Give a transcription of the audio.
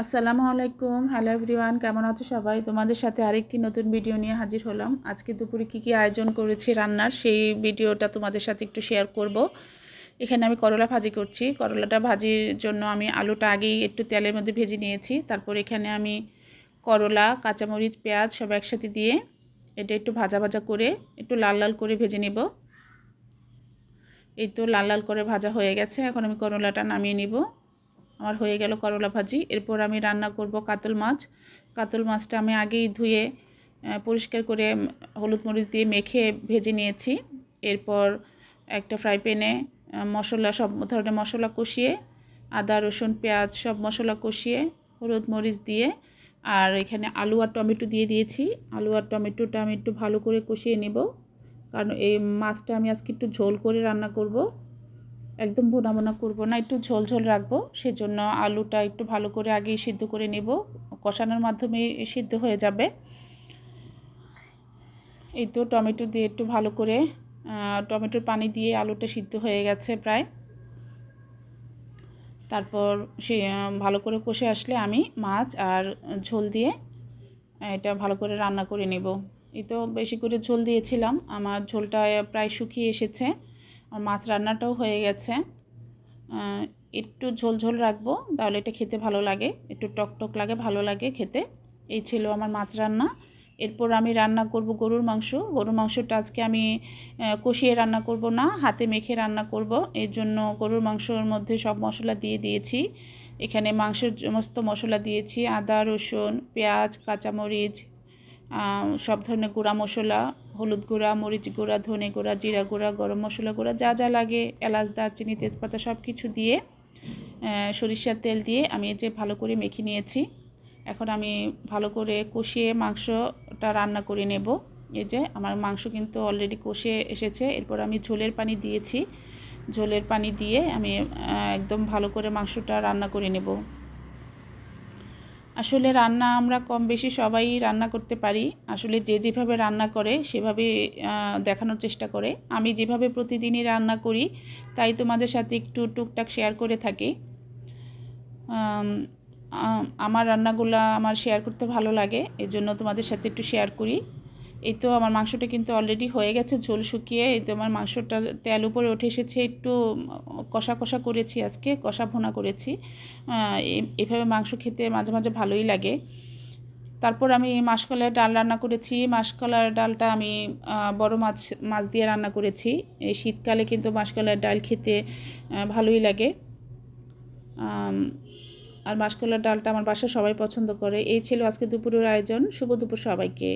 আসসালামু আলাইকুম। Hello everyone কেমন আছো সবাই? তোমাদের সাথে আরেকটি নতুন ভিডিও নিয়ে হাজির হলাম। আজকে দুপুরে কী কী আয়োজন করেছি রান্নার, সেই ভিডিওটা তোমাদের সাথে একটু শেয়ার করব। এখানে আমি করলা ভাজি করছি। করলাটা ভাজির জন্য আমি আলুটা আগেই একটু তেলের মধ্যে ভেজে নিয়েছি। তারপর এখানে আমি করলা, কাঁচামরিচ, পেঁয়াজ সব একসাথে দিয়ে এটা একটু ভাজা ভাজা করে একটু লাল লাল করে ভেজে নেব। এই তো লাল লাল করে ভাজা হয়ে গেছে। এখন আমি করলাটা নামিয়ে নিব। আমার হয়ে গেল করলা ভাজি। এরপর আমি রান্না করব কাতল মাছ। কাতল মাছটা আমি আগেই ধুয়ে পরিষ্কার করে হলুদ মরিচ দিয়ে মেখে ভেজে নিয়েছি। এরপর একটা ফ্রাই প্যানে মশলা, সব ধরনের মশলা কষিয়ে, আদা, রসুন, পেঁয়াজ, সব মশলা কষিয়ে, হলুদ মরিচ দিয়ে, আর এখানে আলু আর টমেটো দিয়ে দিয়েছি। আলু আর টমেটোটা আমি একটু ভালো করে কষিয়ে নেব। কারণ এই মাছটা আমি আজকে একটু ঝোল করে রান্না করব। একদম ভোনা ভোনা করব না, একটু ঝোল ঝোল রাখব, সেজন্য আলুটা একটু ভালো করে আগেই সিদ্ধ করে নেব, কষানোর মাধ্যমে সিদ্ধ হয়ে যাবে। এই তো টমেটো দিয়ে একটু ভালো করে টমেটোর পানি দিয়ে আলুটা সিদ্ধ হয়ে গেছে প্রায়। তারপর সে ভালো করে কষে আসলে আমি মাছ আর ঝোল দিয়ে এটা ভালো করে রান্না করে নেব। এই তো বেশি করে ঝোল দিয়েছিলাম, আমার ঝোলটা প্রায় শুকিয়ে এসেছে। আর মাছ রান্নাটাও হয়ে গেছে। একটু ঝোল ঝোল রাখব, তাহলে এটা খেতে ভালো লাগে। একটু টক টক লাগে, ভালো লাগে খেতে। এই ছিল আমার মাছ রান্না। এরপর আমি রান্না করব গরুর মাংস। গরুর মাংসটা আজকে আমি কষিয়ে রান্না করব না, হাতে মেখে রান্না করব। এর জন্য গরুর মাংসর মধ্যে সব মশলা দিয়ে দিয়েছি। এখানে মাংসের সমস্ত মশলা দিয়েছি, আদা, রসুন, পেঁয়াজ, কাঁচামরিচ সব ধরনের গুঁড়া মশলা হলুদ গুঁড়া, মরিচ গুঁড়া, ধনে গুঁড়া, জিরা গুঁড়া, গরম মশলা গুঁড়া, যা যা লাগে, এলাচ, দারচিনি, তেজপাতা সব কিছু দিয়ে সরিষার তেল দিয়ে আমি এই যে ভালো করে মেখে নিয়েছি। এখন আমি ভালো করে কষিয়ে মাংসটা রান্না করে নেব। এই যে আমার মাংস কিন্তু অলরেডি কষে এসেছে। এরপর আমি ঝোলের পানি দিয়েছি। ঝোলের পানি দিয়ে আমি একদম ভালো করে মাংসটা রান্না করে নেব। আসলে রান্না আমরা কম বেশি সবাই রান্না করতে পারি। আসলে যে যেভাবে রান্না করে, সেভাবে দেখানোর চেষ্টা করে। আমি যেভাবে প্রতিদিনই রান্না করি, তাই তোমাদের সাথে একটু টুকটাক শেয়ার করে থাকি। আমার রান্নাগুলো আমার শেয়ার করতে ভালো লাগে, এজন্য তোমাদের সাথে একটু শেয়ার করি। এই তো আমার মাংসটা কিন্তু অলরেডি হয়ে গেছে, ঝোল শুকিয়ে এই তো আমার মাংসটা তেল উপরে উঠে এসেছে, একটু কষা কষা করেছি আজকে, কষা ভোনা করেছি। এভাবে মাংস খেতে মাঝে মাঝে ভালোই লাগে। তারপর আমি মাসকলার ডাল রান্না করেছি মাসকলার ডালটা আমি বড় মাছ মাছ দিয়ে রান্না করেছি। এই শীতকালে কিন্তু মাসকলার ডাল খেতে ভালোই লাগে। আর মাসকলার ডালটা আমার বাসায় সবাই পছন্দ করে। এই ছিল আজকে দুপুরের আয়োজন। শুভ দুপুর সবাইকে।